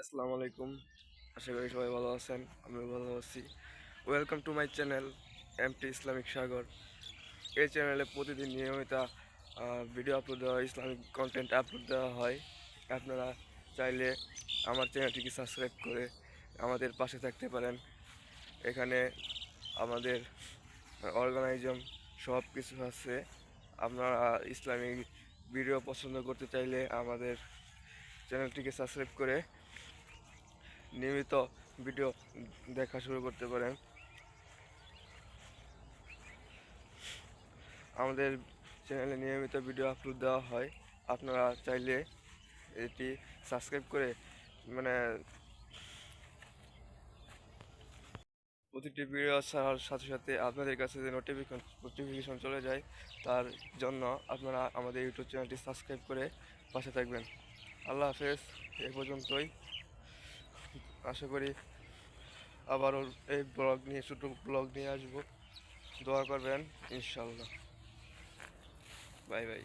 আসসালামু আলাইকুম। আশা করি সবাই ভালো আছেন, আমিও ভালো আছি। Welcome to my channel MT Islamic Sagar এই চ্যানেলে প্রতিদিন নিয়মিত ভিডিও আপলোড দেওয়া হয় ইসলামিক কন্টেন্ট আপলোড দেওয়া হয়। আপনারা চাইলে আমার চ্যানেলটিকে সাবস্ক্রাইব করে আমাদের পাশে থাকতে পারেন। এখানে আমাদের অর্গানাইজম সব কিছু আছে। আপনারা ইসলামিক ভিডিও পছন্দ করতে চাইলে আমাদের চ্যানেলটিকে সাবস্ক্রাইব করে নিয়মিত ভিডিও দেখা শুরু করতে পারেন আমাদের চ্যানেলে নিয়মিত ভিডিও আপলোড দেওয়া হয়। আপনারা চাইলে এটি সাবস্ক্রাইব করে মানে প্রতিটি ভিডিও ছাড়ার সাথে সাথে আপনাদের কাছে যে নোটিফিকেশন নোটিফিকেশন চলে যায়, তার জন্য আপনারা আমাদের ইউটিউব চ্যানেলটি সাবস্ক্রাইব করে পাশে থাকবেন। আল্লাহ হাফেজ, এ পর্যন্তই। আশা করি আবারও এই ব্লগ নিয়ে, ছোটো ব্লগ নিয়ে আসব। দোয়া করবেন, ইনশাল্লাহ। Bye bye.